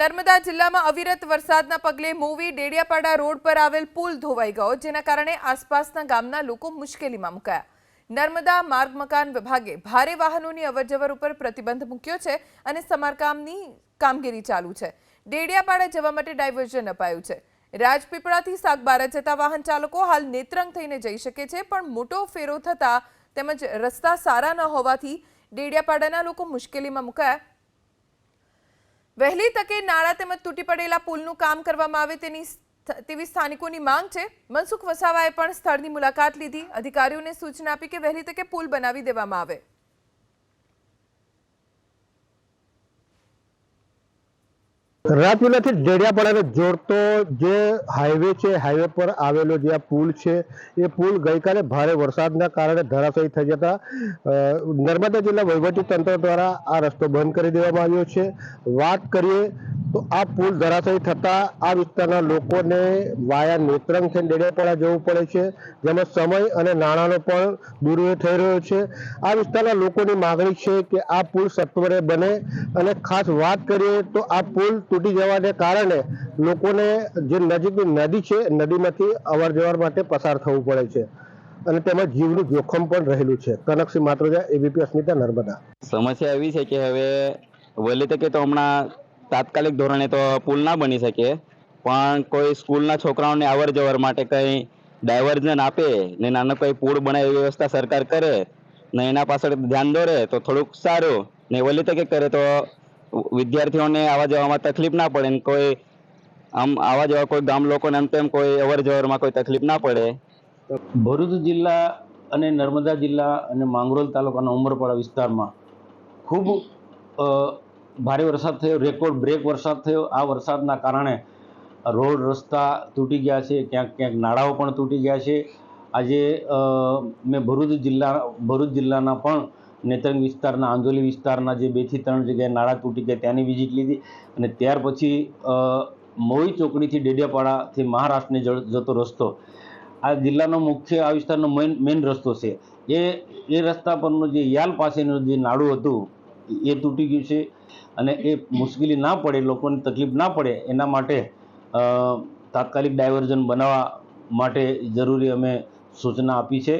નર્મદા જિલ્લામાં અવિરત વરસાદના પગલે મૂવી ડેડિયાપાડા રોડ પર આવેલ પુલ ધોવાઈ ગયો, જેના કારણે આસપાસના ગામના લોકો મુશ્કેલીમાં મુકાયા. નર્મદા માર્ગ મકાન વિભાગે ભારે વાહનોની અવરજવર ઉપર પ્રતિબંધ મૂક્યો છે અને સમારકામની કામગીરી ચાલુ છે. ડેડિયાપાડા જવા માટે ડાયવર્ઝન અપાયું છે. રાજપીપળાથી સાગબારા જતા વાહન ચાલકો હાલ નેત્રંગ થઈને જઈ શકે છે, પણ મોટો ફેરો થતાં તેમજ રસ્તા સારા ન હોવાથી ડેડિયાપાડાના લોકો મુશ્કેલીમાં મુકાયા. વહેલી તકે નાળા તેમજ તૂટી પડેલા પુલનું કામ કરવામાં આવે તેની તેવી સ્થાનિકોની માંગ છે. મનસુખ વસાવાએ પણ સ્થળની મુલાકાત લીધી. અધિકારીઓને સૂચના આપી કે વહેલી તકે પુલ બનાવી દેવામાં આવે. રાજપીલાથી ડેડિયાપાડાને જોડતો જે હાઈવે છે હાઈવે પર આવેલો જે આ પુલ છે, એ પુલ ગઈકાલે ભારે વરસાદના કારણે ધરાશયી થઈ જતા નર્મદા જિલ્લા વહીવટી તંત્ર દ્વારા આ રસ્તો બંધ કરી દેવામાં આવ્યો છે. વાત કરીએ તો આ પુલ ધરાશયી થતા આ વિસ્તારના લોકોને વાયા નેત્રંગ થઈને ડેડેપાડા જવું પડે છે, જેમાં સમય અને નાણાંનો પણ દુરુપયોગ થઈ રહ્યો છે. આ વિસ્તારના લોકોની માગણી છે કે આ પુલ સત્વરે બને અને ખાસ વાત કરીએ તો આ પુલ તૂટી જવાને કારણે લોકોને જે નજીકની નદી છે, નદીમાંથી અવર જવર માટે પસાર થવું પડે છે અને તેમાં જીવનું જોખમ પણ રહેલું છે. કનકસિંહ માત્રોજા એબીપી અસ્મિતા નર્મદા. સમસ્યા એવી છે કે હવે વહેલી તકે તો હમણાં તાત્કાલિક ધોરણે તો પુલ ના બની શકે, પણ કોઈ સ્કૂલના છોકરાઓને અવર જવર માટે કંઈ ડાયવર્ઝન આપે, ને નાનો કોઈ પુલ બનાવે એવી વ્યવસ્થા સરકાર કરે, ને એના પાછળ ધ્યાન દોરે, તો થોડુંક સારું, ને વહેલી તકે કરે તો વિદ્યાર્થીઓને આવવા જવામાં તકલીફ ના પડે, ને કોઈ આમ આવવા જવા કોઈ ગામ લોકોને એમ તેમ કોઈ અવર જવરમાં કોઈ તકલીફ ના પડે. ભરૂચ જિલ્લા અને નર્મદા જિલ્લા અને માંગરોલ તાલુકાના ઉમરપાડા વિસ્તારમાં ખૂબ ભારે વરસાદ થયો રેકોર્ડ બ્રેક વરસાદ થયો. આ વરસાદના કારણે રોડ રસ્તા તૂટી ગયા છે, ક્યાંક ક્યાંક નાળાઓ પણ તૂટી ગયા છે. આજે મેં ભરૂચ જિલ્લા, ભરૂચ જિલ્લાના પણ નેત્રંગ વિસ્તારના, આંજોલી વિસ્તારના જે બેથી ત્રણ જગ્યાએ નાળા તૂટી ગયા, ત્યાંની વિઝિટ લીધી. અને ત્યાર પછી મોઈ ચોકડીથી ડેડિયાપાડાથી મહારાષ્ટ્રને જતો રસ્તો. આ જિલ્લાનો મુખ્ય, આ વિસ્તારનો મેઇન મેઇન રસ્તો છે. એ એ રસ્તા પરનું જે યાલ પાસેનું જે નાળું હતું એ તૂટી ગયું છે અને એ મુશ્કેલી ના પડે, લોકોને તકલીફ ના પડે, એના માટે તાત્કાલિક ડાયવર્ઝન બનાવવા માટે જરૂરી અમે સૂચના આપી છે.